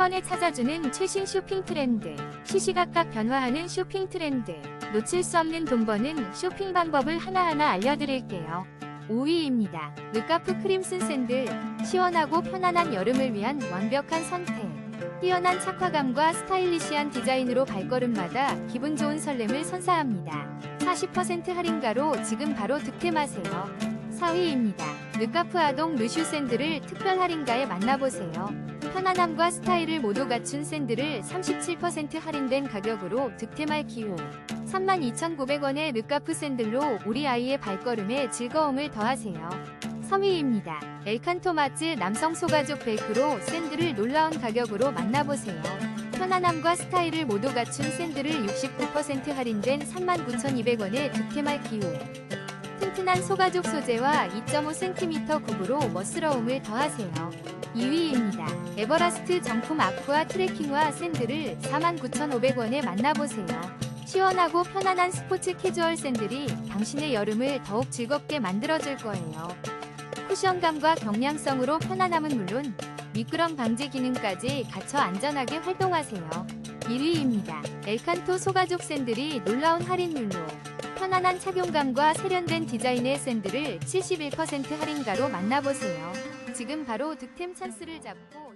번에 찾아주는 최신 쇼핑 트렌드. 시시각각 변화하는 쇼핑 트렌드. 놓칠 수 없는 돈 버는 쇼핑 방법을 하나하나 알려드릴게요. 5위입니다. 르카프 크림슨 샌들. 시원하고 편안한 여름을 위한 완벽한 선택. 뛰어난 착화감과 스타일리시한 디자인으로 발걸음마다 기분 좋은 설렘을 선사합니다. 40% 할인가로 지금 바로 득템하세요. 4위입니다. 르카프 아동 르슈 샌들을 특별 할인가에 만나보세요. 편안함과 스타일을 모두 갖춘 샌들을 37% 할인된 가격으로 득템할 기회. 32,900원의 르카프 샌들로 우리 아이의 발걸음에 즐거움을 더하세요. 3위입니다. 엘칸토마츠 남성 소가죽 벨크로 샌들을 놀라운 가격으로 만나보세요. 편안함과 스타일을 모두 갖춘 샌들을 69% 할인된 39,200원에 득템할 기회. 튼튼한 소가죽 소재와 2.5cm 굽으로 멋스러움을 더하세요. 2위입니다. 에버라스트 정품 아쿠아 트레킹화 샌들을 49,500원에 만나보세요. 시원하고 편안한 스포츠 캐주얼 샌들이 당신의 여름을 더욱 즐겁게 만들어줄 거예요. 쿠션감과 경량성으로 편안함은 물론 미끄럼 방지 기능까지 갖춰 안전하게 활동하세요. 1위입니다. 엘칸토 소가죽 샌들이 놀라운 할인율로 편안한 착용감과 세련된 디자인의 샌들을 71% 할인가로 만나보세요. 지금 바로 득템 찬스를 잡고